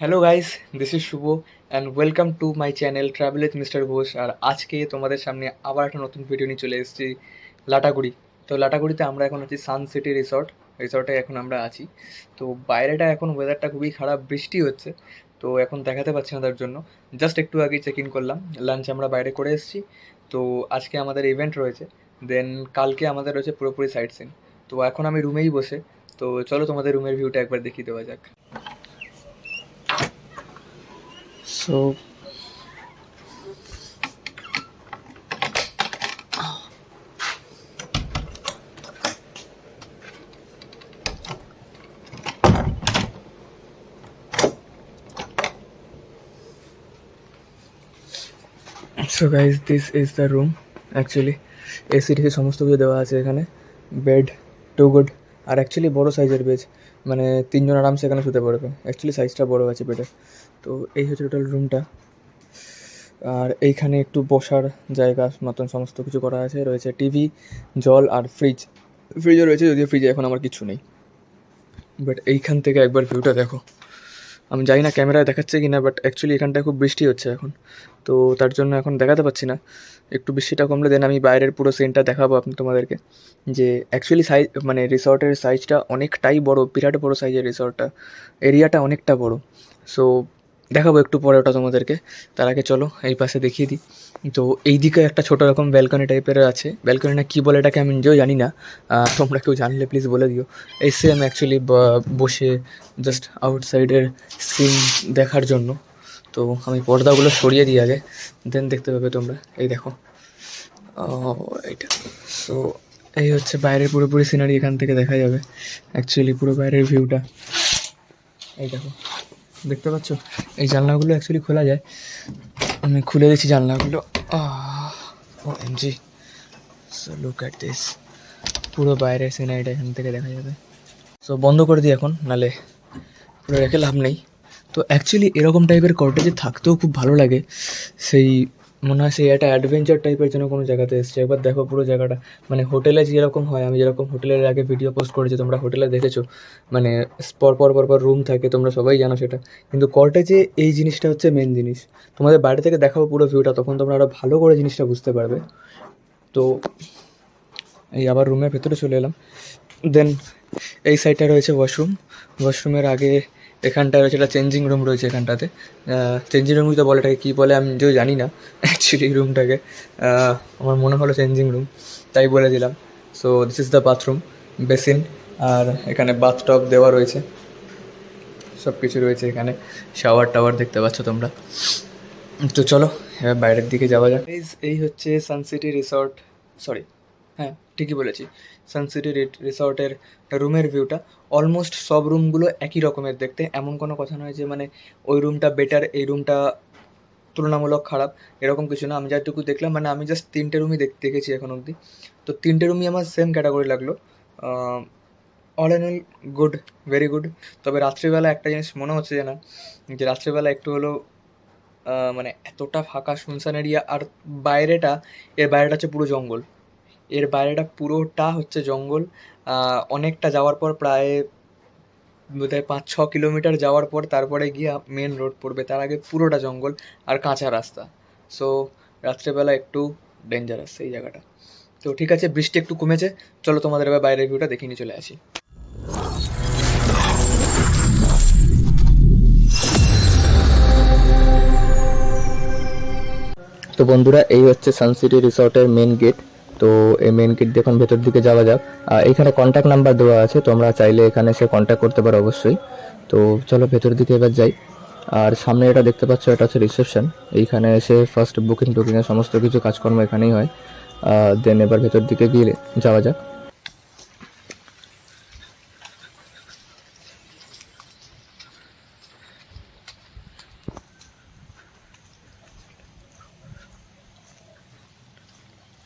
Hello guys this is Shubho and welcome to my channel travel with mister Ghosh আর আজকে তোমাদের সামনে আবার একটা নতুন ভিডিও নিয়ে চলে এসেছি, লাটাগুড়ি। তো লাটাগুড়িতে আমরা এখন আছি সান সিটি রিসর্ট রিসর্টে এখন আমরা আছি। তো বাইরেটা এখন ওয়েদারটা খুবই খারাপ, বৃষ্টি হচ্ছে। তো এখন দেখাতে পাচ্ছি না তার জন্য। জাস্ট একটু আগে চেক ইন করলাম। লাঞ্চ আমরা বাইরে করে এসেছি। তো আজকে আমাদের ইভেন্ট রয়েছে। দেন কালকে আমাদের রয়েছে পুরোপুরি সাইট সিন তো এখন আমি রুমেই বসে। তো চলো তোমাদের রুমের ভিউটা একবার দেখিয়ে দেওয়া যাক। So so guys this is the room actually AC টেসি সমস্ত কিছু দেওয়া আছে এখানে বেড টু গুড আর অ্যাকচুয়ালি বড় সাইজের বেজ মানে তিনজন আরামসে এখানে শুতে পারবে। অ্যাকচুয়ালি সাইজটা বড় আছে বেডের তো এই হচ্ছে টোটাল রুমটা আর এইখানে একটু বসার জায়গা মতন সমস্ত কিছু করা আছে। রয়েছে টিভি জল আর ফ্রিজ ফ্রিজও রয়েছে, যদিও ফ্রিজে এখন আমার কিছু নেই। বাট এইখান থেকে একবার ভিউটা দেখো। আমি জানি না ক্যামেরায় দেখাচ্ছে কি না বাট অ্যাকচুয়ালি এখানটায় খুব বৃষ্টি হচ্ছে এখন। তো তার জন্য এখন দেখাতে পাচ্ছি না। একটু বৃষ্টিটা কমলে দেন আমি বাইরের পুরো সিনটা দেখাবো আপনি তোমাদেরকে। যে অ্যাকচুয়ালি সাইজ মানে রিসর্টের সাইজটা অনেকটাই বড়, বিরাট বড় সাইজের রিসর্টটা এরিয়াটা অনেকটা বড়। সো দেখাবো একটু পরে ওটা তোমাদেরকে। তার আগে চলো, এই পাশে দেখিয়ে দিই। তো এই দিকে একটা ছোটো রকম ব্যালকনি টাইপের আছে। ব্যালকনি না কী বলে এটাকে আমি নিজেও জানি না। তোমরা কেউ জানলে প্লিজ বলে দিও। এই সেম অ্যাকচুয়ালি বসে জাস্ট আউটসাইডের সিন দেখার জন্য। তো আমি পর্দাগুলো সরিয়ে দিই আগে। দেন দেখতে পাবে তোমরা। এই দেখো। এইটা সো এই হচ্ছে বাইরের পুরোপুরি সিনারি এখান থেকে দেখা যাবে। অ্যাকচুয়ালি পুরো বাইরের ভিউটা এই দেখো। দেখতে পাচ্ছ? এই জানলাগুলো অ্যাকচুয়ালি খোলা যায়। আমি খুলে দিচ্ছি জানলাগুলো। O MG so look at this পুরো বাইরে সিনারিটা এখান থেকে দেখা যাবে। সো বন্ধ করে দিই এখন, নালে পুরো রেখে লাভ নেই। তো অ্যাকচুয়ালি এরকম টাইপের কটেজে থাকতেও খুব ভালো লাগে। সেই মনে হয় সেই একটা অ্যাডভেঞ্চার টাইপের যেন কোনো জায়গাতে এসছে। একবার দেখো পুরো জায়গাটা। মানে হোটেলে যেরকম হয়, আমি যেরকম হোটেলের আগে ভিডিও পোস্ট করেছি, তোমরা হোটেলে দেখেছ। মানে পর পর পর পর রুম থাকে, তোমরা সবাই জানো সেটা। কিন্তু কটেজে এই জিনিসটা হচ্ছে মেন জিনিস। তোমাদের বাড়ি থেকে দেখাবো পুরো ভিউটা তখন তোমরা আরও ভালো করে জিনিসটা বুঝতে পারবে। তো এই আবার রুমের ভেতরে চলে এলাম। দেন এই সাইডটা রয়েছে ওয়াশরুম ওয়াশরুমের আগে এখানটায় রয়েছে, একটা চেঞ্জিং রুম রয়েছে এখানটাতে। চেঞ্জিং রুম তো বলে এটাকে কী বলে আমি নিজেও জানি না অ্যাকচুয়ালি রুমটাকে আমার মনে হলো চেঞ্জিং রুম তাই বলে দিলাম। So this is the bathroom basin আর এখানে বাথটব দেওয়া রয়েছে। সব কিছু রয়েছে এখানে শাওয়ার টাওয়ার দেখতে পাচ্ছ তোমরা। তো চলো, এবার বাইরের দিকে যাওয়া যাক। এই হচ্ছে সানসিটি রিসর্ট সরি হ্যাঁ ঠিকই বলেছি। সানসিটি রিসর্টের রুমের ভিউটা অলমোস্ট সব রুমগুলো একই রকমের দেখতে। এমন কোনো কথা নয় যে মানে ওই রুমটা বেটার এই রুমটা তুলনামূলক খারাপ, এরকম কিছু না। আমি যেটুকু দেখলাম মানে আমি জাস্ট তিনটে রুমই দেখ, দেখেছি এখন অবধি। তো তিনটে রুমই আমার সেম ক্যাটাগরি লাগল। All and all good very good তবে রাত্রিবেলা একটা জিনিস মনে হচ্ছে যে না যে রাত্রিবেলা একটু হলো মানে এতটা ফাঁকা শুনশান এরিয়া আর বাইরেটা, এর বাইরেটা হচ্ছে পুরো জঙ্গল। এর বাইরেটা পুরোটা হচ্ছে জঙ্গল। অনেকটা যাওয়ার পর প্রায় বোধহয় পাঁচ, ছ কিলোমিটার যাওয়ার পর তারপরে গিয়ে মেন রোড পড়বে। তার আগে পুরোটা জঙ্গল আর কাঁচা রাস্তা। সো রাত্রেবেলা একটু ডেঞ্জারাস এই জায়গাটা। তো ঠিক আছে, বৃষ্টি একটু কমেছে। চলো তোমাদের এবার বাইরের ভিউটা দেখিয়ে নিয়ে চলে আসি। তো বন্ধুরা, এই হচ্ছে সানসিটি রিসর্টের মেন গেট তো এই মেন কিট দিয়ে এখন ভেতর দিকে যাওয়া যাক। আর এখানে কন্ট্যাক্ট নাম্বার দেওয়া আছে, তোমরা চাইলে এখানে এসে কন্ট্যাক্ট করতে পারো অবশ্যই। তো চলো ভেতর দিকে এবার যাই। আর সামনে এটা দেখতে পাচ্ছ, এটা হচ্ছে রিসেপশন এইখানে এসে ফার্স্ট বুকিং টুকিংয়ের সমস্ত কিছু কাজকর্ম এখানেই হয়। দেন এবার ভেতর দিকে গিয়ে যাওয়া যাক।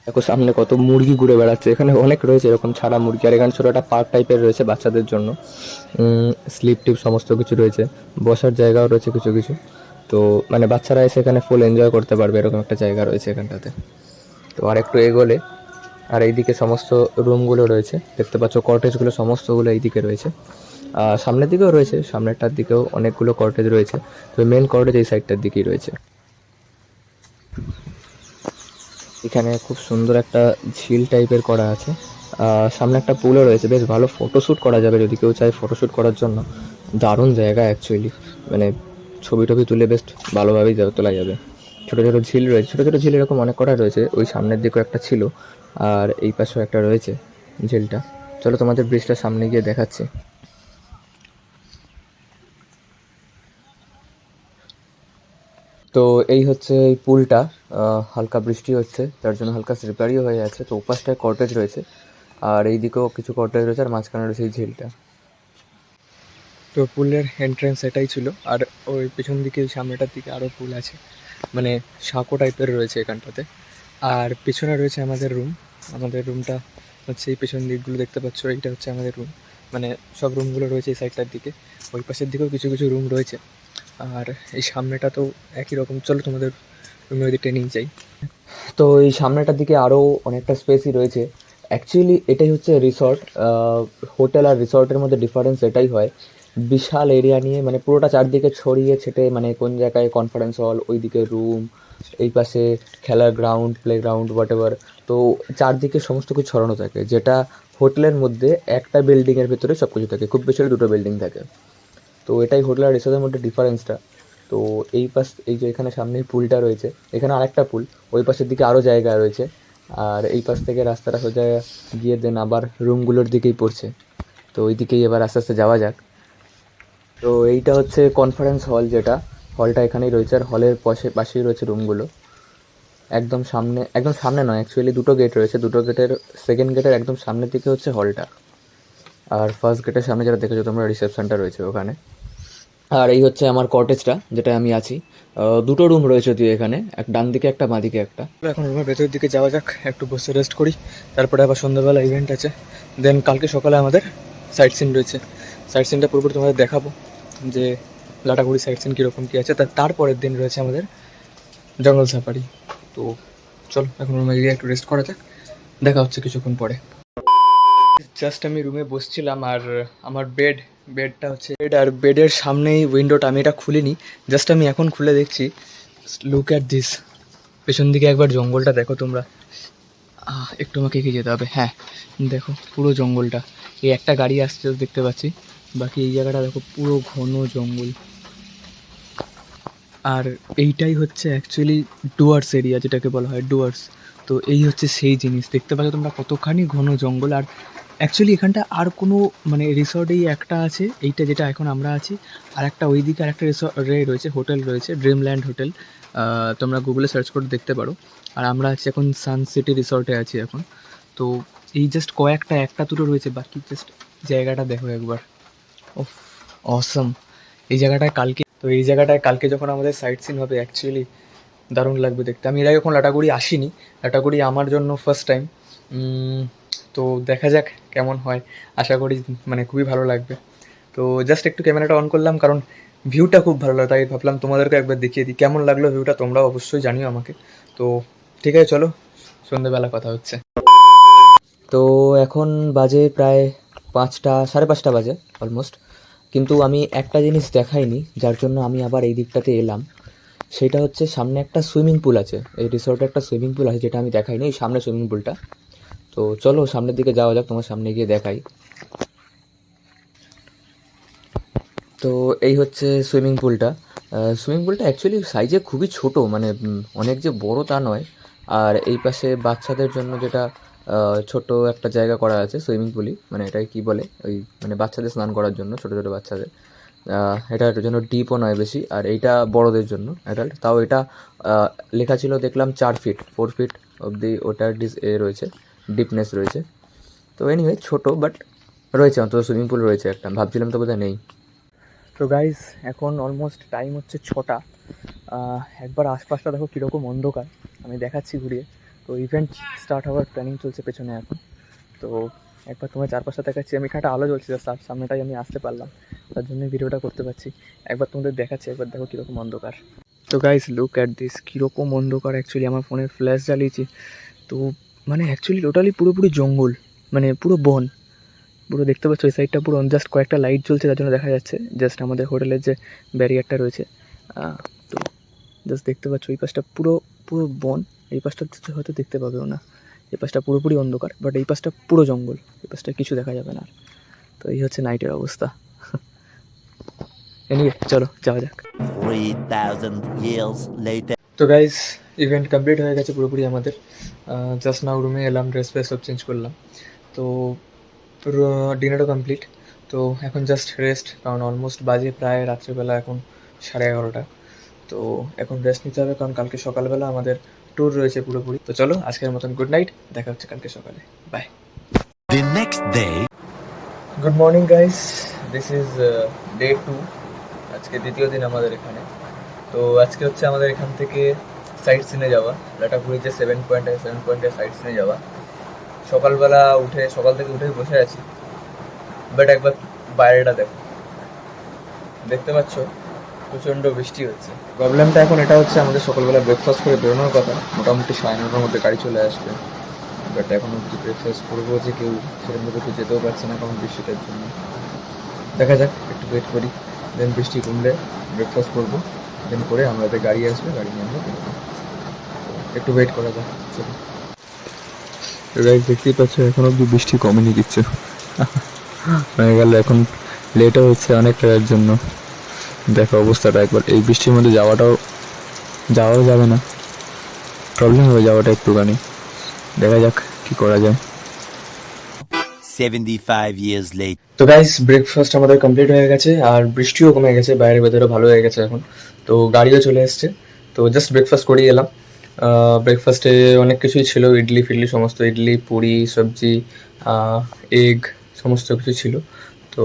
দেখো সামনে কত মুরগি ঘুরে বেড়াচ্ছে। এখানে অনেক রয়েছে এরকম ছাড়া মুরগি, আর এখানে ছোটো একটা পার্ক টাইপের রয়েছে বাচ্চাদের জন্য। স্লিপ টিপ সমস্ত কিছু রয়েছে। বসার জায়গাও রয়েছে কিছু কিছু। তো মানে বাচ্চারা এসে এখানে ফুল এনজয় করতে পারবে, এরকম একটা জায়গা রয়েছে এখানটাতে। তো আর একটু এগোলে, আর এইদিকে সমস্ত রুমগুলো রয়েছে। দেখতে পাচ্ছ কটেজগুলো সমস্তগুলো এইদিকে রয়েছে। আর সামনের দিকেও রয়েছে, সামনেরটার দিকেও অনেকগুলো কটেজ রয়েছে। তো মেন কটেজ এই সাইডটার দিকেই রয়েছে। এখানে খুব সুন্দর একটা ঝিল টাইপের করা আছে। সামনে একটা পুলও রয়েছে, বেশ ভালো ফটোশ্যুট করা যাবে যদি কেউ চায় ফটোশ্যুট করার জন্য। দারুণ জায়গা অ্যাকচুয়ালি মানে ছবি টবি তুলে বেশ ভালোভাবেই তোলা যাবে। ছোটো ছোটো ঝিল রয়েছে, ছোটো ছোটো ঝিল এরকম অনেক কটা রয়েছে, ওই সামনের দিকেও একটা ছিল, আর এই পাশেও একটা রয়েছে ঝিলটা। চলো তোমাদের ব্রিজটার সামনে গিয়ে দেখাচ্ছি। তো এই হচ্ছে এই পুলটা হালকা বৃষ্টি হচ্ছে, তার জন্য হালকা স্লিপারিও হয়ে আছে, তো ওপাশটায় কটেজ রয়েছে, আর এই দিকেও কিছু কটেজ রয়েছে, আর মাঝখানে রয়েছে এই ঝিলটা। তো পুলের এন্ট্রেন্স এটাই ছিল, আর ওই পেছন দিকে, ওই সামনেটার দিকে আরও পুল আছে মানে সাঁকো টাইপের রয়েছে এখানটাতে। আর পেছনে রয়েছে আমাদের রুম আমাদের রুমটা হচ্ছে এই পেছন দিকগুলো দেখতে পাচ্ছ, এইটা হচ্ছে আমাদের রুম মানে সব রুমগুলো রয়েছে এই সাইডটার দিকে, ওই পাশের দিকেও কিছু কিছু রুম রয়েছে। আর এই সামনেটা তো একই রকম। চলো তোমাদের রুমে ওই দিকটা নিয়ে যাই তো এই সামনেটার দিকে আরও অনেকটা স্পেসই রয়েছে। অ্যাকচুয়ালি এটাই হচ্ছে রিসর্ট হোটেল আর রিসর্টের মধ্যে ডিফারেন্স এটাই হয়। বিশাল এরিয়া নিয়ে মানে পুরোটা চারদিকে ছড়িয়ে ছেটে মানে কোন জায়গায় কনফারেন্স হল ওই ওইদিকে রুম এই পাশে খেলার ground playground whatever তো চারদিকে সমস্ত কিছু ছড়ানো থাকে, যেটা হোটেলের মধ্যে একটা বিল্ডিংয়ের ভেতরে সব কিছু থাকে। খুব বেশি দুটো বিল্ডিং থাকে। তো এটাই হোটেল আর রিসোর্টের মধ্যে ডিফারেন্সটা তো এই পাশ, এই যে এখানে সামনেই পুলটা রয়েছে, এখানে আরেকটা পুল, ওই পাশের দিকে আরও জায়গা রয়েছে, আর এই পাশ থেকে রাস্তাটা সোজা গিয়ে দেন আবার রুমগুলোর দিকেই পড়ছে। তো ওই দিকেই এবার আস্তে আস্তে যাওয়া যাক। তো এইটা হচ্ছে কনফারেন্স হল যেটা হলটা এখানেই রয়েছে, আর হলের পাশে, পাশেই রয়েছে রুমগুলো একদম সামনে একদম সামনে নয় অ্যাকচুয়ালি দুটো গেট রয়েছে, দুটো গেটের সেকেন্ড গেটের একদম সামনের দিকে হচ্ছে হলটা আর ফার্স্ট গেটের সামনে যেটা দেখেছ, তোমরা রিসেপশনটা রয়েছে ওখানে। আর এই হচ্ছে আমার কটেজটা যেটা আমি আছি। দুটো রুম রয়েছে তুই এখানে, এক ডান দিকে একটা, বাঁ দিকে একটা। এখন রুমের ভেতরের দিকে যাওয়া যাক, একটু বসে রেস্ট করি। তারপরে আবার সন্ধ্যাবেলা ইভেন্ট আছে। দেন কালকে সকালে আমাদের সাইট সিন রয়েছে। সাইট সিনটা পুরোপুরি তোমাদের দেখাবো যে লাটাগুড়ি সাইট সিন কীরকম কী আছে। তার, তারপরের দিন রয়েছে আমাদের জঙ্গল সাফারি তো চল, এখন রুমে গিয়ে একটু রেস্ট করা যাক। দেখা হচ্ছে কিছুক্ষণ পরে। জাস্ট আমি রুমে বসছিলাম আর আমার বেড বেডটা হচ্ছে বেড আর বেডের সামনেই উইন্ডোটা আমি এটা খুলিনি। জাস্ট আমি এখন খুলে দেখছি। লুক অ্যাট দিস পেছন দিকে একবার জঙ্গলটা দেখো তোমরা। একটু আমাকে এগিয়ে যেতে হবে। হ্যাঁ দেখো পুরো জঙ্গলটা। এই একটা গাড়ি আসছে দেখতে পাচ্ছি। বাকি এই জায়গাটা দেখো পুরো ঘন জঙ্গল। আর এইটাই হচ্ছে অ্যাকচুয়ালি ডুয়ার্স এরিয়া যেটাকে বলা হয় ডুয়ার্স তো এই হচ্ছে সেই জিনিস। দেখতে পাচ্ছ তোমরা কতখানি ঘন জঙ্গল। আর অ্যাকচুয়ালি এখানটা আর কোনো মানে রিসর্টেই একটা আছে, এইটা যেটা এখন আমরা আছি। আর একটা ওইদিকে আর একটা রিসর্ট রয়েছে হোটেল রয়েছে ড্রিমল্যান্ড হোটেল তোমরা গুগলে সার্চ করে দেখতে পারো। আর আমরা আছি এখন সান সিটি রিসর্টে আছি এখন। তো এই জাস্ট কয়েকটা, একটা দুটো রয়েছে, বাকি জাস্ট জায়গাটা দেখো একবার। ও অসম এই জায়গাটায় কালকে, তো এই জায়গাটায় কালকে যখন আমাদের সাইট সিন হবে অ্যাকচুয়ালি দারুণ লাগবে দেখতে। আমি এর আগে এখন লাটাগুড়ি আসিনি। লাটাগুড়ি আমার জন্য ফার্স্ট টাইম তো দেখা যাক কেমন হয়। আশা করি মানে খুবই ভালো লাগবে। তো জাস্ট একটু ক্যামেরাটা অন করলাম, কারণ ভিউটা খুব ভালো লাগে তাই ভাবলাম তোমাদেরকে একবার দেখিয়ে দিই। কেমন লাগল ভিউটা তোমরাও অবশ্যই জানিও আমাকে। তো ঠিক আছে, চলো, সন্ধ্যেবেলা কথা হচ্ছে। তো এখন বাজে প্রায় পাঁচটা, সাড়ে পাঁচটা বাজে অলমোস্ট কিন্তু আমি একটা জিনিস দেখাইনি, যার জন্য আমি আবার এই দিকটাতে এলাম। সেটা হচ্ছে সামনে একটা সুইমিং পুল আছে। এই রিসর্টে একটা সুইমিং পুল আছে, যেটা আমি দেখাইনি, এই সামনে সুইমিং পুলটা। তো চলো সামনের দিকে যাওয়া যাক, তোমার সামনে গিয়ে দেখাই। তো এই হচ্ছে সুইমিং পুলটা। সুইমিং পুলটা অ্যাকচুয়ালি সাইজে খুবই ছোট মানে অনেক যে বড় তা নয়। আর এই পাশে বাচ্চাদের জন্য যেটা ছোট একটা জায়গা করা আছে সুইমিং পুলই মানে এটাকে কী বলে? ওই মানে বাচ্চাদের স্নান করার জন্য, ছোটো ছোটো বাচ্চাদের। এটার জন্য ডিপও নয় বেশি, আর এইটা বড়দের জন্য অ্যাডাল্ট তাও এটা লেখা ছিল দেখলাম চার ফিট ফোর ফিট অবধি ওটার ডিস এ রয়েছে। ডিপনেস রয়েছে। তো এনিওয়ে ছোটো বাট রয়েছে, অন্তত সুইমিং পুল রয়েছে একটা। ভাবছিলাম তো বোধহয় নেই। তো গাইজ এখন অলমোস্ট টাইম হচ্ছে ছটা। একবার আশপাশটা দেখো কীরকম অন্ধকার। আমি দেখাচ্ছি ঘুরিয়ে। তো ইভেন্ট স্টার্ট হওয়ার প্ল্যানিং চলছে পেছনে এখন। তো একবার তোমার চারপাশটা দেখাচ্ছি। আমি এখানটা আলো জ্বলছে তার সামনেটাই আমি আসতে পারলাম। তার জন্য ভিডিওটা করতে পারছি। একবার তোমাদের দেখাচ্ছি, একবার দেখো কীরকম অন্ধকার। তো গাইজ লুক অ্যাট দিস কীরকম অন্ধকার অ্যাকচুয়ালি আমার ফোনের ফ্ল্যাশ জ্বালিয়েছি। তো মানে অ্যাকচুয়ালি টোটালি পুরোপুরি জঙ্গল মানে পুরো বন। পুরো দেখতে পাচ্ছ ওই সাইডটা পুরো জাস্ট কয়েকটা লাইট জ্বলছে তার জন্য দেখা যাচ্ছে। জাস্ট আমাদের হোটেলের যে ব্যারিয়ারটা রয়েছে তো জাস্ট দেখতে পাচ্ছ এই পাশটা পুরো পুরো বন। এই পাশটা হয়তো দেখতে পাবেও না। এই পাশটা পুরোপুরি অন্ধকার বাট এই পাশটা পুরো জঙ্গল। এই পাশটা কিছু দেখা যাবে না তো এই হচ্ছে নাইটের অবস্থা। এনিওয়ে চলো যাওয়া যাক। 3,000 years later. তো গাইজ ইভেন্ট কমপ্লিট হয়ে গেছে পুরোপুরি আমাদের। জাস্ট নাও রুমে এলাম ড্রেস ফ্রেস সব চেঞ্জ করলাম। তো ডিনারও কমপ্লিট তো এখন জাস্ট রেস্ট কারণ অলমোস্ট বাজে প্রায় রাত্রিবেলা এখন সাড়ে এগারোটা। তো এখন রেস্ট নিতে হবে কারণ কালকে সকালবেলা আমাদের ট্যুর রয়েছে পুরোপুরি। তো চলো আজকের মতন গুড নাইট দেখা হচ্ছে কালকে সকালে। Bye The next day, good morning guys this is day two আজকে দ্বিতীয় দিন আমাদের এখানে। তো আজকে হচ্ছে আমাদের এখান থেকে সাইট সিনে যাওয়া। লাটাগুড়ি যে সেভেন পয়েন্টে সেভেন পয়েন্টে সাইট সিনে যাওয়া। সকালবেলা উঠে, সকাল থেকে উঠে বসে আছি। বাট একবার বাইরেটা দেখো। দেখতে পাচ্ছ, প্রচণ্ড বৃষ্টি হচ্ছে। প্রবলেমটা এখন এটা হচ্ছে আমাদের সকালবেলা ব্রেকফাস্ট করে বেরোনোর কথা। মোটামুটি সাড়ে নটার মধ্যে গাড়ি চলে আসবে। বাট এখন অব্দি ব্রেকফাস্ট করব যে কেউ সেরকম মতো কেউ যেতেও পারছে না কারণ বৃষ্টিটার জন্য। দেখা যাক, একটু ওয়েট করি। দেন বৃষ্টি কমলে ব্রেকফাস্ট করব। দেন করে আমাদের গাড়ি আসবে, গাড়ি নিয়ে আমরা একটু ওয়েট করা যাক, চলো। রাইট দেখতেই পাচ্ছ, এখন অব্দি বৃষ্টি কমেনি দিচ্ছে। হয়ে গেল, এখন লেটও হচ্ছে অনেকটার জন্য। দেখো অবস্থাটা একবার। এই বৃষ্টির মধ্যে যাওয়াটাও, যাওয়াও যাবে না। প্রবলেম হবে যাওয়াটা একটুখানি। দেখা যাক কি করা যায়। 75 years later. তো গাইস ব্রেকফাস্ট আমাদের কমপ্লিট হয়ে গেছে, আর বৃষ্টিও কমে গেছে, বাইরের ভেতরে ভালো হয়ে গেছে এখন। তো গাড়িও চলে এসছে। তো জাস্ট ব্রেকফাস্ট করেই এলাম। ব্রেকফাস্টে অনেক কিছুই ছিল, ইডলি, ফিডলি সমস্ত, ইডলি, পুরি, সবজি এগ সমস্ত কিছু ছিল। তো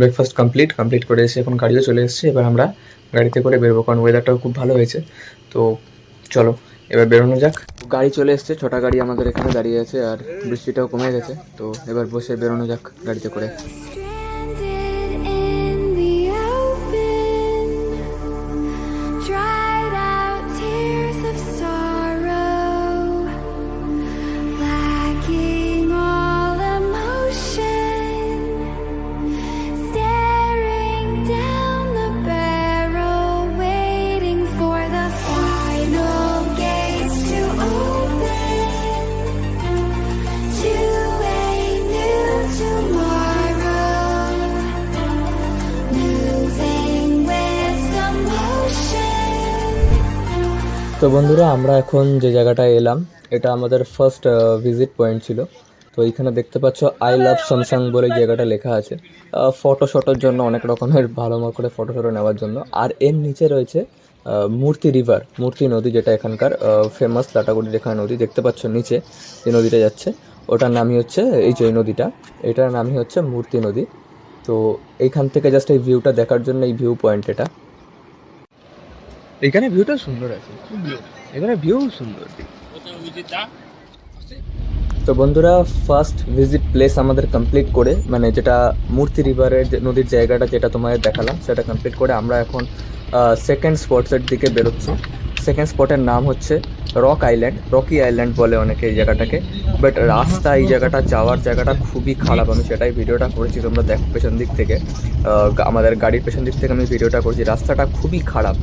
ব্রেকফাস্ট কমপ্লিট কমপ্লিট করে এসে এখন গাড়িও চলে এসছে। এবার আমরা গাড়িতে করে বেরোবো, কারণ ওয়েদারটাও খুব ভালো হয়েছে। তো চলো, এবার বেরোনো যাক। গাড়ি চলে এসছে, ছোটা গাড়ি আমাদের এখানে দাঁড়িয়ে আছে আর বৃষ্টিটাও কমে গেছে। তো এবার বসে বেরোনো যাক গাড়িতে করে। তো বন্ধুরা, আমরা এখন যে জায়গাটায় এলাম, এটা আমাদের ফার্স্ট ভিজিট পয়েন্ট ছিল। তো এইখানে দেখতে পাচ্ছ আই লাভ স্যামসাং বলে জায়গাটা লেখা আছে। ফটো শটোর জন্য, অনেক রকমের ভালো করে ফটো শটো নেওয়ার জন্য। আর এর নিচে রয়েছে মূর্তি রিভার মূর্তি নদী যেটা এখানকার ফেমাস লাটাগুড়ি যেখানে নদী, দেখতে পাচ্ছ নিচে যে নদীটা যাচ্ছে, ওটার নামই হচ্ছে, এই যে নদীটা, এটার নামই হচ্ছে মূর্তি নদী। তো এইখান থেকে জাস্ট এই ভিউটা দেখার জন্য এই ভিউ পয়েন্ট এটা। এখানে ভিউটা সুন্দর আছে। এখানে ভিউ সুন্দর। তো বন্ধুরা ফার্স্ট ভিজিট প্লেস আমাদের কমপ্লিট করে মানে যেটা মূর্তি রিভারের নদীর জায়গাটা যেটা তোমাদের দেখালাম, সেটা কমপ্লিট করে আমরা এখন সেকেন্ড স্পটসের দিকে বেরোচ্ছি। সেকেন্ড স্পটের নাম হচ্ছে রক আইল্যান্ড রকি আইল্যান্ড বলে অনেকে এই জায়গাটাকে। বাট রাস্তা এই জায়গাটা, যাওয়ার জায়গাটা খুবই খারাপ। আমি সেটাই ভিডিওটা করেছি তোমরা দেখো পেছন দিক থেকে। আমাদের গাড়ির পেছন দিক থেকে আমি ভিডিওটা করছি। রাস্তাটা খুবই খারাপ।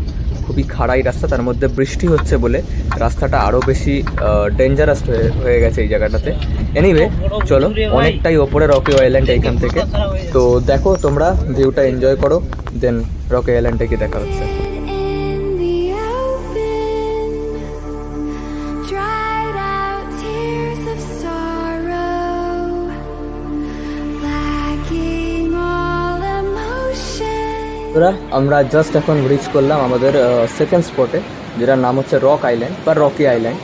খুবই খাড়াই রাস্তা, তার মধ্যে বৃষ্টি হচ্ছে বলে রাস্তাটা আরও বেশি ডেঞ্জারাস হয়ে গেছে এই জায়গাটাতে। এনিওয়ে চলো, অনেকটাই ওপরে রকি আইল্যান্ড এইখান থেকে। তো দেখো তোমরা ভিউটা এনজয় করো দেন রকি আইল্যান্ডে গিয়ে দেখা হচ্ছে। বন্ধুরা, আমরা জাস্ট এখন রিচ করলাম আমাদের সেকেন্ড স্পটে যেটার নাম হচ্ছে রক আইল্যান্ড বা রকি আইল্যান্ড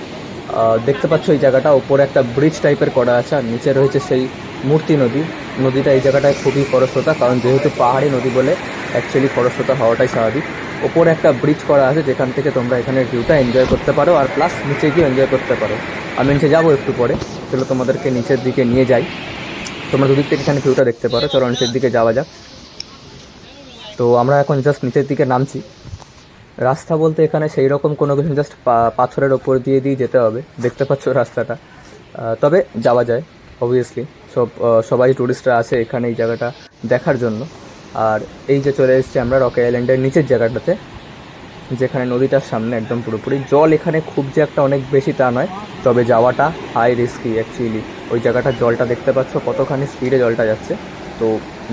দেখতে পাচ্ছ এই জায়গাটা ওপরে একটা ব্রিজ টাইপের করা আছে, আর নিচে রয়েছে সেই মূর্তি নদী। নদীটা এই জায়গাটায় খুবই খরস্রোতা কারণ যেহেতু পাহাড়ি নদী বলে অ্যাকচুয়ালি খরস্রোতা হওয়াটাই স্বাভাবিক। ওপরে একটা ব্রিজ করা আছে, যেখান থেকে তোমরা এখানে ভিউটা এনজয় করতে পারো, আর প্লাস নিচে গিয়ে এনজয় করতে পারো। আমি নিচে যাব একটু পরে, চলো তোমাদেরকে নিচের দিকে নিয়ে যাই। তোমরা দুদিক থেকে এখানে ভিউটা দেখতে পারো, চলো নিচের দিকে যাওয়া যাক। তো আমরা এখন জাস্ট নিচের দিকে নামছি। রাস্তা বলতে এখানে সেই রকম কোনো কিছু জাস্ট পাথরের ওপর দিয়ে দিয়ে যেতে হবে। দেখতে পাচ্ছ রাস্তাটা। তবে যাওয়া যায় অবভিয়াসলি সব সবাই টুরিস্টরা আছে এখানে এই জায়গাটা দেখার জন্য। আর এই যে চলে এসেছি আমরা রকে আইল্যান্ডের নিচের জায়গাটাতে, যেখানে নদীটার সামনে একদম পুরোপুরি। জল এখানে খুব যে একটা অনেক বেশি তা নয়, তবে যাওয়াটা হাই রিস্কি অ্যাকচুয়ালি ওই জায়গাটার জলটা দেখতে পাচ্ছ, কতখানি স্পিডে জলটা যাচ্ছে। তো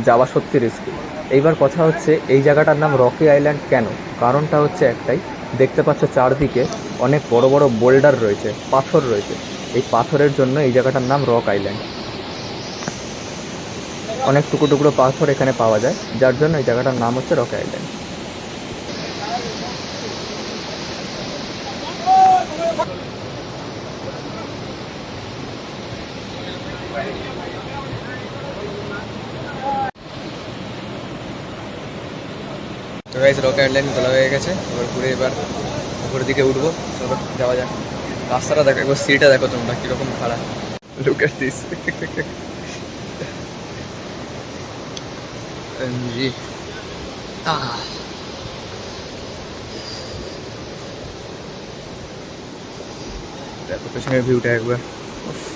যাওয়া সত্যি রিস্কি এইবার কথা হচ্ছে এই জায়গাটার নাম রকি আইল্যান্ড কেন? কারণটা হচ্ছে একটাই, দেখতে পাচ্ছ চারদিকে অনেক বড় বড় বোল্ডার রয়েছে, পাথর রয়েছে। এই পাথরের জন্য এই জায়গাটার নাম রক আইল্যান্ড। অনেক টুকরো টুকরো পাথর এখানে পাওয়া যায়, যার জন্য এই জায়গাটার নাম হচ্ছে Rock Island. Guys Rock Island খোলা হয়ে গেছে। এবার ঘুরে এবার উপরের দিকে উঠবো। চলো, যাওয়া যাক। রাস্তাটা দেখো একবার সিটটা দেখো তোমরা, কীরকম খারাপ। লুক এট দিস জি দেখো, পেছনের ভিউটা একবার।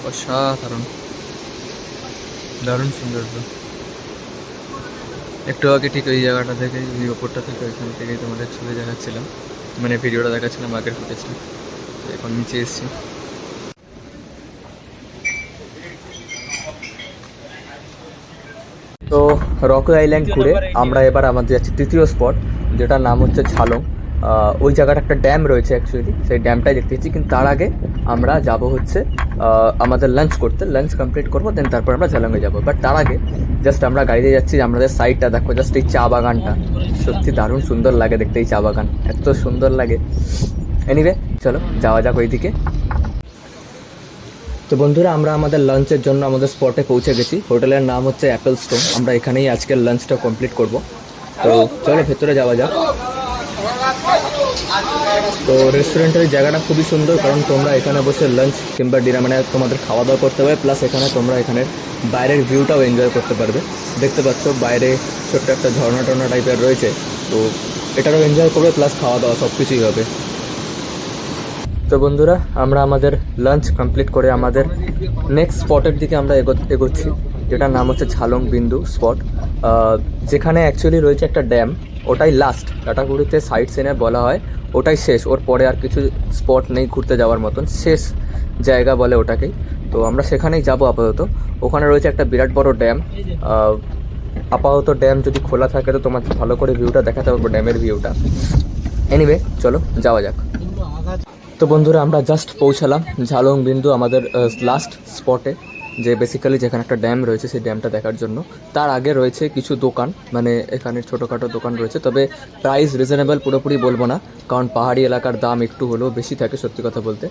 অসাধারণ। দারুণ সুন্দর view। একটু আগে ঠিক ওই জায়গাটা থেকে ওই ওপরটা থেকে ওইখান থেকেই তোমাদের ছবি দেখাচ্ছিলাম। মানে ভিডিওটা দেখাচ্ছিলাম আগের ফুটেজটা তো এখন নিচে এসছি। তো রকি আইল্যান্ড ঘুরে আমরা এবার আমাদের যাচ্ছি তৃতীয় স্পট যেটার নাম হচ্ছে আহ, ওই জায়গাটা একটা ড্যাম রয়েছে অ্যাকচুয়ালি সেই ড্যামটাই দেখতে যাচ্ছি কিন্তু তার আগে আমরা যাব হচ্ছে আমাদের লাঞ্চ করতে। লাঞ্চ কমপ্লিট করব দেন তারপর আমরা ঝালংয়ে যাব। বাট তার আগে জাস্ট আমরা গাড়িতে যাচ্ছি, আমাদের সাইডটা দেখো জাস্ট এই চা বাগানটা। সত্যি দারুণ সুন্দর লাগে দেখতে এই চা বাগান, এত সুন্দর লাগে। এনিওয়ে চলো, যাওয়া যাক ওইদিকে। তো বন্ধুরা, আমরা আমাদের লাঞ্চের জন্য আমাদের স্পটে পৌঁছে গেছি। হোটেলের নাম হচ্ছে অ্যাপেল স্টোন আমরা এখানেই আজকের লাঞ্চটা কমপ্লিট করব। তো চলো, ভেতরে যাওয়া যাক। তো রেস্টুরেন্টের জায়গাটা খুবই সুন্দর, কারণ তোমরা এখানে বসে লাঞ্চ কিংবা ডিনার মানে তোমাদের খাওয়া দাওয়া করতে পারবে প্লাস এখানে তোমরা এখানের বাইরের ভিউটাও এনজয় করতে পারবে। দেখতে পাচ্ছ, বাইরে ছোট্ট একটা ঝর্ণা টর্ণা টাইপের রয়েছে, তো এটারও এনজয় করবে প্লাস খাওয়া দাওয়া সব কিছুই হবে। তো বন্ধুরা, আমরা আমাদের লাঞ্চ কমপ্লিট করে আমাদের নেক্সট স্পটের দিকে আমরা এগো- এগোচ্ছি, যেটার নাম হচ্ছে ঝালং বিন্দু স্পট যেখানে অ্যাকচুয়ালি রয়েছে একটা ড্যাম ওটাই লাস্ট টাটাগুড়িতে সাইড সিনে বলা হয়, ওটাই শেষ। ওর পরে আর কিছু স্পট নেই ঘুরতে যাওয়ার মতন। শেষ জায়গা বলে ওটাকেই। তো আমরা সেখানেই যাব আপাতত। ওখানে রয়েছে একটা বিরাট বড় ড্যাম আপাতত ড্যাম যদি খোলা থাকে তো তোমার ভালো করে ভিউটা দেখাতে পারব ড্যামের ভিউটা এনিওয়ে চলো, যাওয়া যাক। তো বন্ধুরা, আমরা জাস্ট পৌঁছালাম। ঝালং বিন্দু আমাদের লাস্ট স্পটে যে বেসিক্যালি যেখানে একটা ড্যাম রয়েছে, সেই ড্যামটা দেখার জন্য। তার আগে রয়েছে কিছু দোকান মানে এখানে ছোটোখাটো দোকান রয়েছে। তবে প্রাইস রিজনেবল পুরোপুরি বলব না, কারণ পাহাড়ি এলাকার দাম একটু হলেও বেশি থাকে সত্যি কথা বলতে।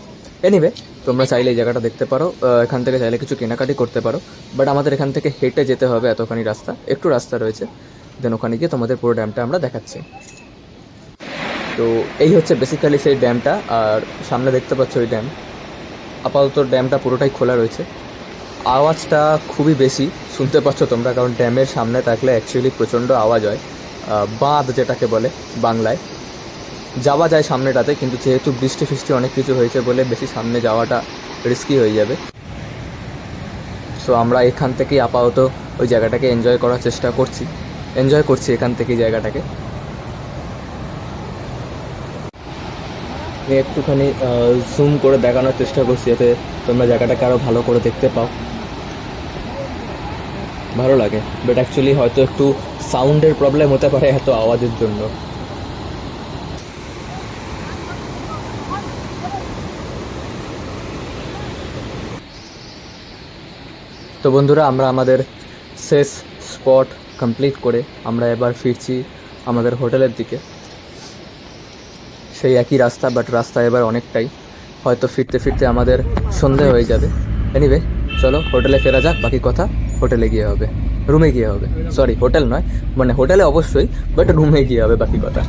এনিওয়ে তোমরা চাইলে এই জায়গাটা দেখতে পারো এখান থেকে চাইলে কিছু কেনাকাটি করতে পারো। বাট আমাদের এখান থেকে হেঁটে যেতে হবে এতখানি রাস্তা, একটু রাস্তা রয়েছে। দেন ওখানে গিয়ে তোমাদের পুরো ড্যামটা আমরা দেখাচ্ছি। তো এই হচ্ছে বেসিক্যালি সেই ড্যামটা আর সামনে দেখতে পাচ্ছ ওই ড্যাম আপাতত ড্যামটা পুরোটাই খোলা রয়েছে। আওয়াজটা খুবই বেশি, শুনতে পাচ্ছ তোমরা, কারণ ড্যামের সামনে থাকলে অ্যাকচুয়ালি প্রচণ্ড আওয়াজ হয়। বাঁধ যেটাকে বলে বাংলায়। যাওয়া যায় সামনেটাতে, কিন্তু যেহেতু বৃষ্টি ফিষ্টি অনেক কিছু হয়েছে বলে বেশি সামনে যাওয়াটা রিস্কি হয়ে যাবে। সো আমরা এখান থেকেই আপাতত ওই জায়গাটাকে এনজয় করার চেষ্টা করছি। এনজয় করছি এখান থেকেই জায়গাটাকে। আমি একটুখানি জুম করে দেখানোর চেষ্টা করছি যাতে তোমরা জায়গাটাকে আরও ভালো করে দেখতে পাও। ভালো লাগে বাট অ্যাকচুয়ালি হয়তো একটু সাউন্ডের প্রবলেম হতে পারে এত আওয়াজের জন্য। তো বন্ধুরা, আমরা আমাদের শেষ স্পট কমপ্লিট করে আমরা এবার ফিরছি আমাদের হোটেলের দিকে। সেই একই রাস্তা বাট রাস্তা এবার অনেকটাই। হয়তো ফিরতে ফিরতে আমাদের সন্ধে হয়ে যাবে। এনিওয়ে চলো হোটেলে ফেরা যাক, বাকি কথা হোটেলে গিয়ে হবে। রুমে গিয়ে হবে। সরি হোটেল নয় মানে হোটেলে অবশ্যই বাট রুমে গিয়ে হবে, বাকি কথা।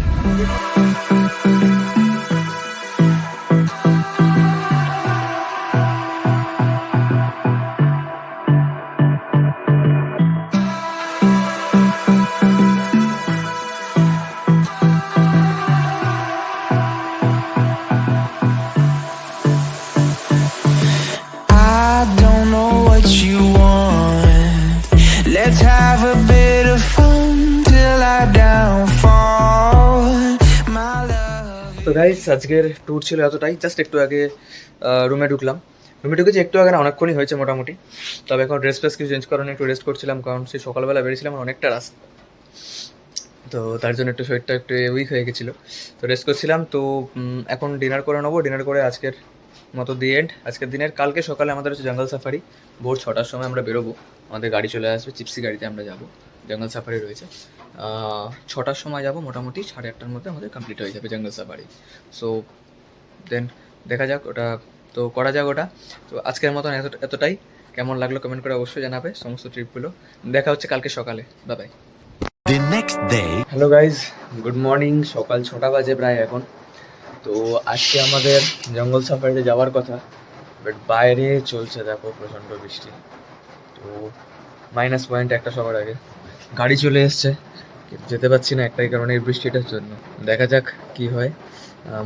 গাইস আজকের ট্যুর ছিল এতটাই। জাস্ট একটু আগে রুমে ঢুকলাম। রুমে ঢুকেছি একটু আগে না, অনেকক্ষণই হয়েছে মোটামুটি। তবে এখন ড্রেস ফ্রেস কিছু চেঞ্জ করানো একটু রেস্ট করছিলাম, কারণ সেই সকালবেলা বেরিয়েছিলাম অনেকটা রাস্তা। তো তার জন্য একটু শরীরটা একটু উইক হয়ে গেছিল। তো রেস্ট করছিলাম, তো এখন ডিনার করে নেব। ডিনার করে আজকের মতো দি এন্ড আজকের দিনের, কালকে সকালে আমাদের হচ্ছে জঙ্গল সাফারি ভোর ছটার সময় আমরা বেরোবো। আমাদের গাড়ি চলে আসবে চিপসি গাড়িতে আমরা যাব। জঙ্গল সাফারি রয়েছে। ছটার সময় যাব মোটামুটি সাড়ে আটটার মধ্যে আমাদের কমপ্লিট হয়ে যাবে জঙ্গল সাফারি সো দেন দেখা যাক ওটা তো করা যাক ওটা। তো আজকের মতন এত এতটাই। কেমন লাগল কমেন্ট করে অবশ্যই জানাবে সমস্ত ট্রিপগুলো দেখা হচ্ছে কালকে সকালে। Bye The next day. Hello guys good morning সকাল ছটা বাজে প্রায় এখন। তো আজকে আমাদের জঙ্গল সাফারিতে যাওয়ার কথা বাট বাইরে চলছে দেখো প্রচণ্ড বৃষ্টি। তো মাইনাস পয়েন্ট একটা সবার আগে। গাড়ি চলে এসছে। যেতে পারছি না একটাই কারণে এই বৃষ্টিটার জন্য। দেখা যাক কি হয়।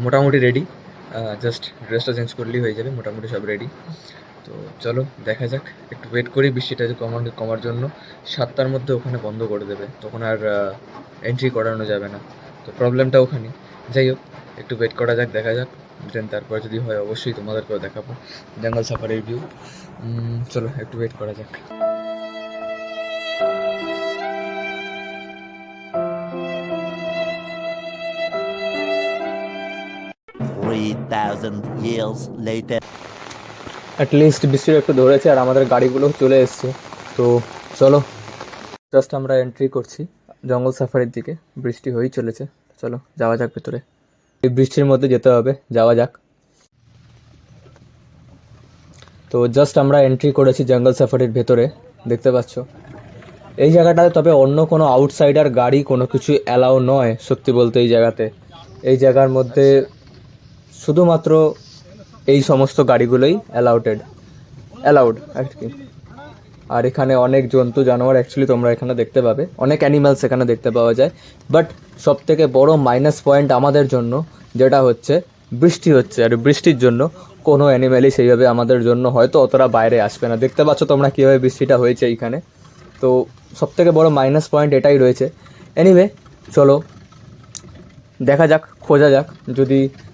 মোটামুটি রেডি জাস্ট ড্রেসটা চেঞ্জ করলেই হয়ে যাবে, মোটামুটি সব রেডি তো চলো, দেখা যাক। একটু ওয়েট করি বৃষ্টিটা কমার কমার জন্য। সাতটার মধ্যে ওখানে বন্ধ করে দেবে। তখন আর এন্ট্রি করানো যাবে না। তো প্রবলেমটা ওখানে। যাই হোক, একটু ওয়েট করা যাক, দেখা যাক। দেন তারপর যদি হয়, অবশ্যই তোমাদেরকেও দেখাবো। জঙ্গল সাফারির ভিউ চলো, একটু ওয়েট করা যাক। Three thousand years later. At least বৃষ্টিটা একটু ধরেছে আর আমাদের গাড়িগুলো চলে এসছে। তো চলো জাস্ট আমরা এন্ট্রি করছি জঙ্গল সাফারির দিকে। বৃষ্টি হয়েই চলেছে। চলো, যাওয়া যাক ভেতরে। এই বৃষ্টির মধ্যে যেতে হবে। যাওয়া যাক। তো জাস্ট আমরা এন্ট্রি করেছি জঙ্গল সাফারির ভেতরে। দেখতে পাচ্ছ? এই জায়গাটায় তবে অন্য কোনো আউটসাইডার গাড়ি কোনো কিছু অ্যালাউ নয়, সত্যি বলতে এই জায়গাতে। এই জায়গার মধ্যে শুধুমাত্র এই সমস্ত গাড়িগুলোই অ্যালাউটেড অ্যালাউড আর কি। আর এখানে অনেক জন্তু, জানোয়ার অ্যাকচুয়ালি তোমরা এখানে দেখতে পাবে। অনেক অ্যানিমালস এখানে দেখতে পাওয়া যায়। বাট সব থেকে বড় মাইনাস পয়েন্ট আমাদের জন্য যেটা হচ্ছে, বৃষ্টি হচ্ছে। আর বৃষ্টির জন্য কোনো অ্যানিম্যালই সেইভাবে আমাদের জন্য হয়তো অতটা বাইরে আসবে না। দেখতে পাচ্ছ তোমরা কীভাবে বৃষ্টিটা হয়েছে এইখানে। তো সব থেকে বড় মাইনাস পয়েন্ট এটাই রয়েছে। এনিওয়ে চলো, দেখা যাক, খোঁজা যাক। যদি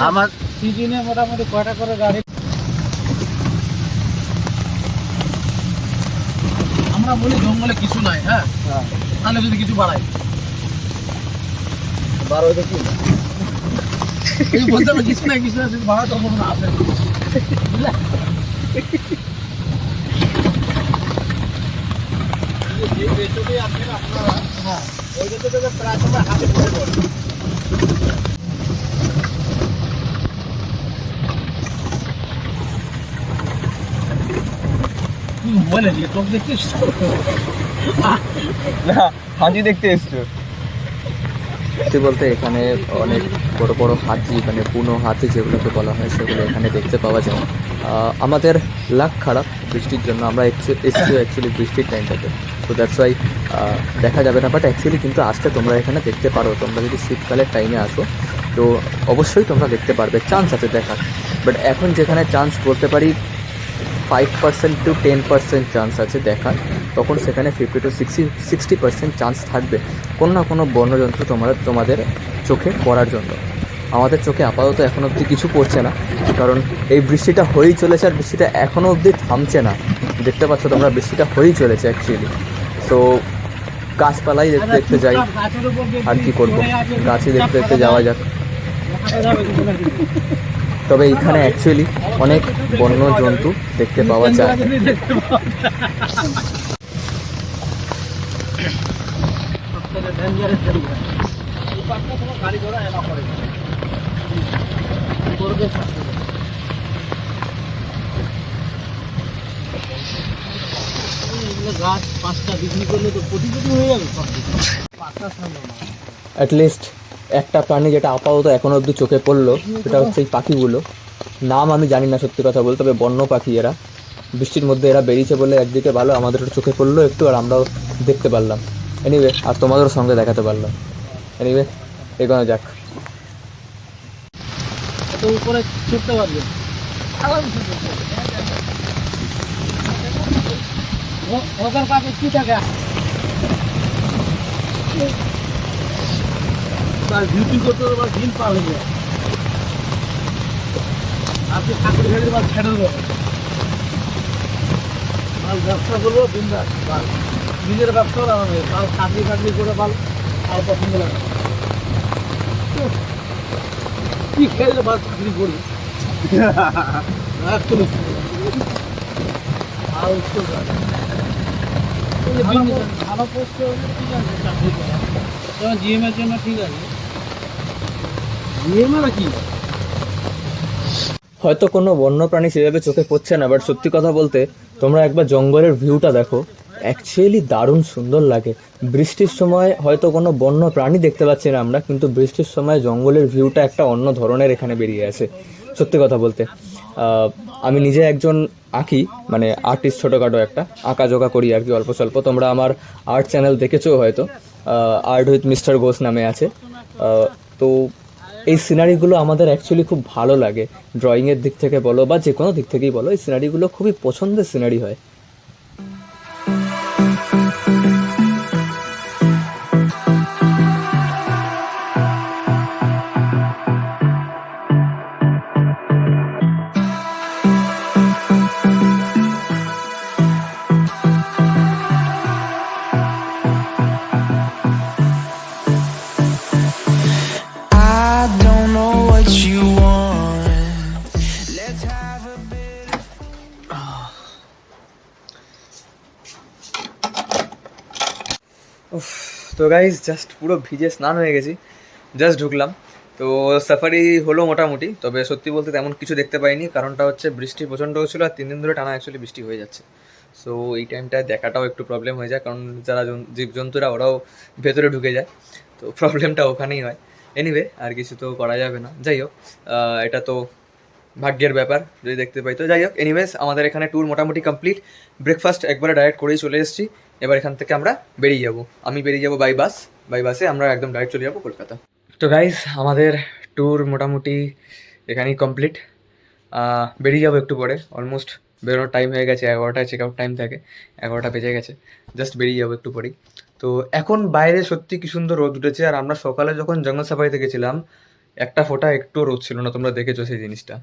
আমার সিজনে মোটামুটি কয়টা করে গাড়ি? আমরা বলি জঙ্গলে কিছু নাই হ্যাঁ? তাহলে যদি কিছু বাড়াই। বারো দেখি এই বলতে হবে কিছু নাই কিছু নাই যদি বাড়ায় তখন না আসে বুঝলে আপনারা হ্যাঁ প্রায় সময় হাতে না হাতি দেখতে এসছো। সত্যি বলতে এখানে অনেক বড় বড় হাতি মানে বুনো হাতি যেগুলোকে বলা হয় সেগুলো এখানে দেখতে পাওয়া যায়। আমাদের লাক খারাপ বৃষ্টির জন্য আমরা এসছি অ্যাকচুয়ালি বৃষ্টির টাইমটাতে। তো দ্যাটস ওয়াই দেখা যাবে না বাট অ্যাকচুয়ালি কিন্তু আসতে তোমরা এখানে দেখতে পারো তোমরা যদি শীতকালের টাইমে আসো তো অবশ্যই তোমরা দেখতে পারবে চান্স আছে দেখার। বাট এখন যেখানে চান্স বলতে পারি five percent to ten percent chance আছে দেখার। তখন সেখানে fifty to sixty sixty percent chance থাকবে। কোনো না কোনো বন্যযন্ত্র তোমার তোমাদের চোখে পড়ার জন্য। আমাদের চোখে আপাতত এখন অবধি কিছু পড়ছে না। কারণ এই বৃষ্টিটা হয়েই চলেছে আর বৃষ্টিটা এখনও অবধি থামছে না। দেখতে পাচ্ছ তোমরা বৃষ্টিটা হয়েই চলেছে অ্যাকচুয়ালি তো গাছপালাই দেখতে দেখতে যাই। আর কি করব? গাছে দেখতে দেখতে যাওয়া যাক। তবে এখানে অ্যাকচুয়ালি অনেক বন্য জন্তু দেখতে পাওয়া যায়। গাছ বিক্রি করলে তো হয়ে যাবে অ্যাটলিস্ট একটা প্রাণী যেটা আপাতত এখনও অবধি চোখে পড়ল, সেটা হচ্ছে এই পাখিগুলো। নাম আমি জানি না সত্যি কথা বলতে, তবে বন্য পাখি এরা। বৃষ্টির মধ্যে এরা বেরিয়েছে বলে একদিকে ভালো, আমাদের চোখে পড়ল একটু, আর আমরাও দেখতে পারলাম। এনিওয়ে আর তোমাদেরও সঙ্গে দেখাতে পারলাম। এনিওয়ে এগোনো যাক। উপরে ছুটতে পারবে কি থাকে তার ডিউটি করতে হবে দিন পার হয়ে যায়। আপনি ঠাকুর ঘাটের মাল ছেড়ে দেবো। মাল ব্যবসা করব বিন্দাস মাল নিজের ব্যবসা করা হবে মাল চাকরি চাকরি করে মাল আর পছন্দ লাগে কি খেলে মাল চাকরি করি আর উত্তর ঠিক আছে, চাকরি করা। যেমন জিএম এর জন্য ঠিক আছে। হয়তো কোনো বন্য প্রাণী সেভাবে চোখে পড়ছে না বাট সত্যি কথা বলতে তোমরা একবার জঙ্গলের ভিউটা দেখো। অ্যাকচুয়ালি দারুণ সুন্দর লাগে। বৃষ্টির সময় হয়তো কোনো বন্য প্রাণী দেখতে পাচ্ছি না আমরা, কিন্তু বৃষ্টির সময় জঙ্গলের ভিউটা একটা অন্য ধরনের এখানে বেরিয়ে আসে সত্যি কথা বলতে। আমি নিজে একজন আঁকি মানে আর্টিস্ট ছোটোখাটো একটা আঁকা জোকা করি আর কি অল্প স্বল্প। তোমরা আমার আর্ট চ্যানেল দেখেছ হয়তো। আর্ট উইথ মিস্টার ঘোষ নামে আছে। তো এই সিনারিগুলো আমাদের অ্যাকচুয়ালি খুব ভালো লাগে ড্রয়িংয়ের দিক থেকে বলো বা যে কোনো দিক থেকেই বলো, এই সিনারিগুলো খুবই পছন্দের সিনারি হয়। গাইজ জাস্ট পুরো ভিজে স্নান হয়ে গেছি। জাস্ট ঢুকলাম। তো সাফারি হলো মোটামুটি, তবে সত্যি বলতে তেমন কিছু দেখতে পাইনি। কারণটা হচ্ছে বৃষ্টি প্রচণ্ড হচ্ছিল আর তিন দিন ধরে টানা অ্যাকচুয়ালি বৃষ্টি হয়ে যাচ্ছে। সো এই টাইমটায় দেখাটাও একটু প্রবলেম হয়ে যায়, কারণ যারা জন- জীবজন্তুরা ওরাও ভেতরে ঢুকে যায়। তো প্রবলেমটা ওখানেই হয়। এনিওয়ে আর কিছু তো করা যাবে না। যাই হোক এটা তো ভাগ্যের ব্যাপার, যদি দেখতে পাই তো। যাই হোক এনিওয়েজ আমাদের এখানে ট্যুর মোটামুটি কমপ্লিট ব্রেকফাস্ট একবারে ডাইরেক্ট করেই চলে এসেছি। এবার এখান থেকে আমরা বেরিয়ে যাব। আমি বেরিয়ে যাব বাই বাস বাই বাসে আমরা একদম ডাইরেক্ট চলে যাব কলকাতা। তো গাইস আমাদের ট্যুর মোটামুটি এখানেই কমপ্লিট বেরিয়ে যাব একটু পরে অলমোস্ট বেরোনোর টাইম হয়ে গেছে, এগারোটায় চেক আউট টাইম থাকে, এগারোটা বেজে গেছে জাস্ট বেরিয়ে যাব একটু পরেই। তো এখন বাইরে সত্যি কি সুন্দর রোদ উঠেছে, আর আমরা সকালে যখন জঙ্গল সাফারিতে গেছিলাম, একটা ফোঁটা একটু রোদ ছিল না, তোমরা দেখেছ সেই জিনিসটা।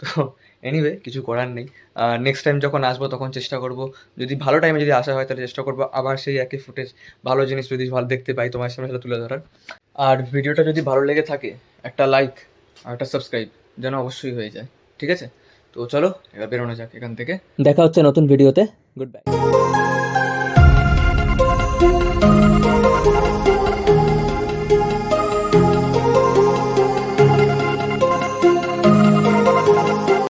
তো এনিওয়ে কিছু করার নেই। নেক্সট টাইম যখন আসব তখন চেষ্টা করব। যদি ভালো টাইমে যদি আসা হয় তাহলে চেষ্টা করব আবার সেই একই ফুটেজ ভালো জিনিস যদি ভালো দেখতে পাই তোমার সামনে সেটা তুলে ধরার। আর ভিডিওটা যদি ভালো লেগে থাকে, একটা লাইক আর একটা সাবস্ক্রাইব যেন অবশ্যই হয়ে যায়। ঠিক আছে? তো চলো, এবার বেরোনো যাক এখান থেকে। দেখা হচ্ছে নতুন ভিডিওতে গুড বাই